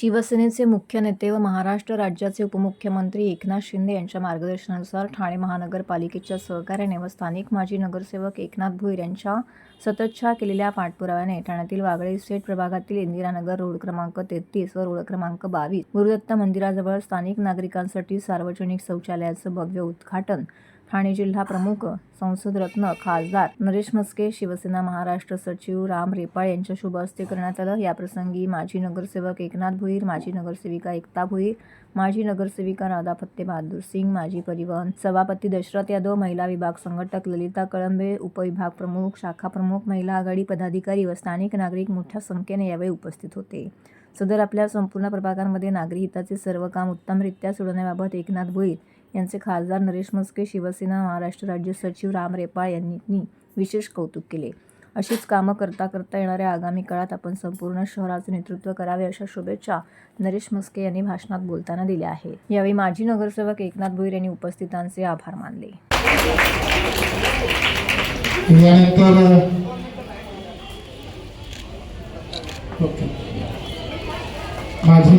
शिवसेनेचे मुख्य नेते व महाराष्ट्र राज्याचे उपमुख्यमंत्री एकनाथ शिंदे यांच्या मार्गदर्शनानुसार ठाणे महानगरपालिकेच्या सहकार्याने व स्थानिक माजी नगरसेवक एकनाथ भोईर यांच्या सततच्या केलेल्या पाठपुराव्याने ठाण्यातील वागळे इस्टेट प्रभागातील इंदिरानगर रोड क्रमांक तेहतीस व रोड क्रमांक बावीस गुरुदत्त मंदिराजवळ स्थानिक नागरिकांसाठी सार्वजनिक शौचालयाचं भव्य उद्घाटन ठाणे जिल्हा प्रमुख संसदरत्न खासदार नरेश म्हस्के शिवसेना महाराष्ट्र सचिव राम रेपाळ यांच्या शुभ हस्ते करण्यात आलं. याप्रसंगी माजी नगरसेवक एकनाथ भोईर माजी नगरसेविका एकता भोईर माजी नगरसेविका राधा फत्ते बहादूर सिंग माजी परिवहन सभापती दशरथ यादव महिला विभाग संघटक ललिता कळंबे उपविभाग प्रमुख शाखा प्रमुख महिला आघाडी पदाधिकारी व स्थानिक नागरिक मोठ्या संख्येने यावेळी उपस्थित होते. सदर आपल्या संपूर्ण प्रभागांमध्ये नागरी हिताचे सर्व काम उत्तमरित्या सोडवण्याबाबत एकनाथ भोईर यांचे खासदार नरेश म्हस्के शिवसेना महाराष्ट्र राज्य सचिव राम रेपाळ यांनी विशेष कौतुक केले. अशीच कामं करता करता येणाऱ्या आगामी काळात आपण संपूर्ण शहराचे नेतृत्व करावे अशा शुभेच्छा नरेश म्हस्के यांनी भाषणात बोलताना दिल्या आहे यावेळी माजी नगरसेवक एकनाथ भोईर यांनी उपस्थितांचे आभार मानले. माझी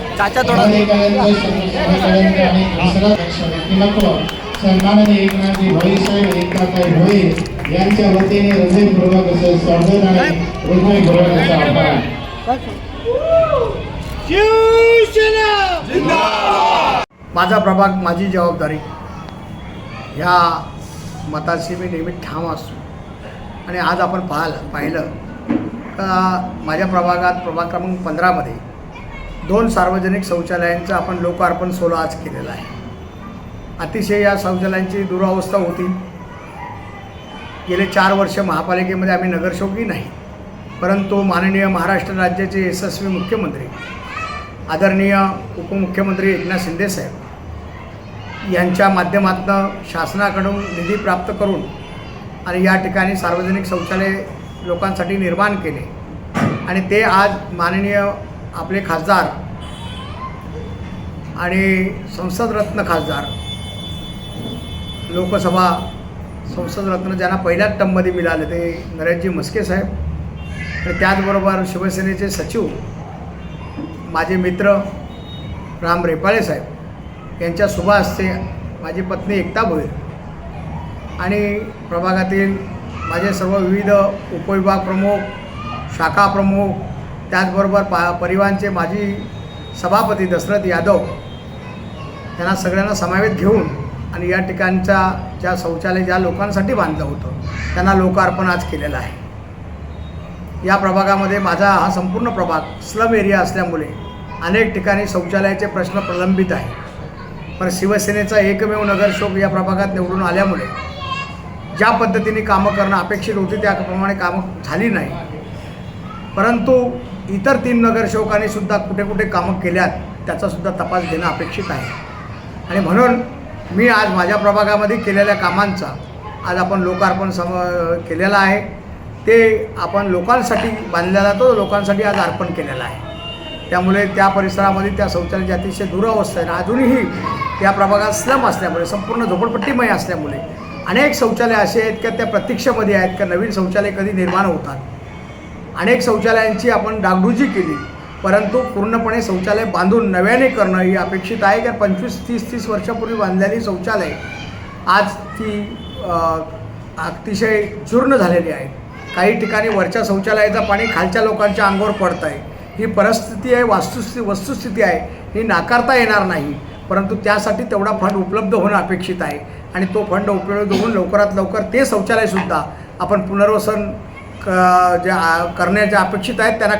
चाचा पदाधिकाऱ्यांचे, सहकार्यांचे आणि दुसऱ्या व्यक्तिमत्व सन्माननीय एकनाथजी भोई साहेब एकनाथजी भोई यांच्या वतीने हृदयपूर्वक असं स्वागत आणि हृदयपूर्वक असा आभार माझा प्रभाग माझी जबाबदारी. ह्या मताशी मी नेहमी ठाम असतो. आणि आज आपण पाहाल पाहिलं. का माझ्या प्रभागात प्रभाग क्रमांक पंधरामध्ये दोन सार्वजनिक शौचालयांचं आपण लोकार्पण सोहळा आज केलेला आहे. अतिशय या शौचालयांची दुरावस्था होती. गेले चार वर्ष महापालिकेमध्ये आम्ही नगरसेवकही नाही परंतु माननीय महाराष्ट्र राज्याचे यशस्वी मुख्यमंत्री आदरणीय उपमुख्यमंत्री एकनाथ शिंदेसाहेब यांच्या माध्यमातून शासनाकडून निधी प्राप्त करून आणि या ठिकाणी सार्वजनिक शौचालय लोकांसाठी निर्माण केले. आणि ते आज माननीय आपले खासदार आणि संसदरत्न खासदार. लोकसभा संसदरत्न ज्यांना पहिल्याच टर्ममध्ये मिळाले ते नरेशजी म्हस्के साहेब. तर त्याचबरोबर शिवसेनेचे सचिव माझे मित्र राम रेपाळे साहेब. यांच्या सुभाषचे माझी पत्नी एकता भोईर. आणि प्रभागातील माझे सर्व विविध उपविभाग प्रमुख शाखा प्रमुख त्याचबरोबर पा परिवारांचे माजी सभापती दशरथ यादव यांना सगळ्यांना समावेत घेऊन आणि या ठिकाणच्या ज्या शौचालय ज्या लोकांसाठी बांधलं होतं त्यांना लोकार्पण आज केलेलं आहे. या प्रभागामध्ये माझा हा संपूर्ण प्रभाग स्लम एरिया असल्यामुळे अनेक ठिकाणी शौचालयाचे प्रश्न प्रलंबित आहे पण शिवसेनेचा एकमेव नगरशोक या प्रभागात निवडून आल्यामुळे ज्या पद्धतीने कामं करणं अपेक्षित होती त्याप्रमाणे कामं झाली नाही. परंतु इतर तीन नगरसेवकांनी सुद्धा कुठे कुठे कामं केल्यात त्याचासुद्धा तपास घेणं अपेक्षित आहे. आणि म्हणून मी आज माझ्या प्रभागामध्ये केलेल्या कामांचा आज आपण लोकार्पण सम केलेला आहे. ते आपण लोकांसाठी बांधलेला तो लोकांसाठी आज अर्पण केलेला आहे. त्यामुळे त्या परिसरामध्ये त्या शौचालयाची अतिशय दुरावस्था आहे. अजूनही त्या प्रभागात स्लम असल्यामुळे संपूर्ण झोपडपट्टीमय असल्यामुळे अनेक शौचालय असे आहेत का त्या प्रतीक्षेमध्ये आहेत का नवीन शौचालय कधी निर्माण होतात. अनेक शौचालयांची आपण डागडुजी केली परंतु पूर्णपणे शौचालय बांधून नव्याने करणं ही अपेक्षित आहे कारण पंचवीस तीस तीस वर्षापूर्वी बांधलेली शौचालय आज ती अतिशय चूर्ण झालेली आहेत काही ठिकाणी वरच्या शौचालयाचं पाणी खालच्या लोकांच्या अंगावर पडतं आहे ही परिस्थिती आहे वास्तुस्थिती वस्तुस्थिती आहे ही नाकारता येणार नाही परंतु त्यासाठी तेवढा फंड उपलब्ध होणं अपेक्षित आहे. आणि तो फंड उपलब्ध होऊन लवकरात लवकर ते शौचालयसुद्धा आपण पुनर्वसन क जे करण्याच्या अपेक्षित आहेत त्यांना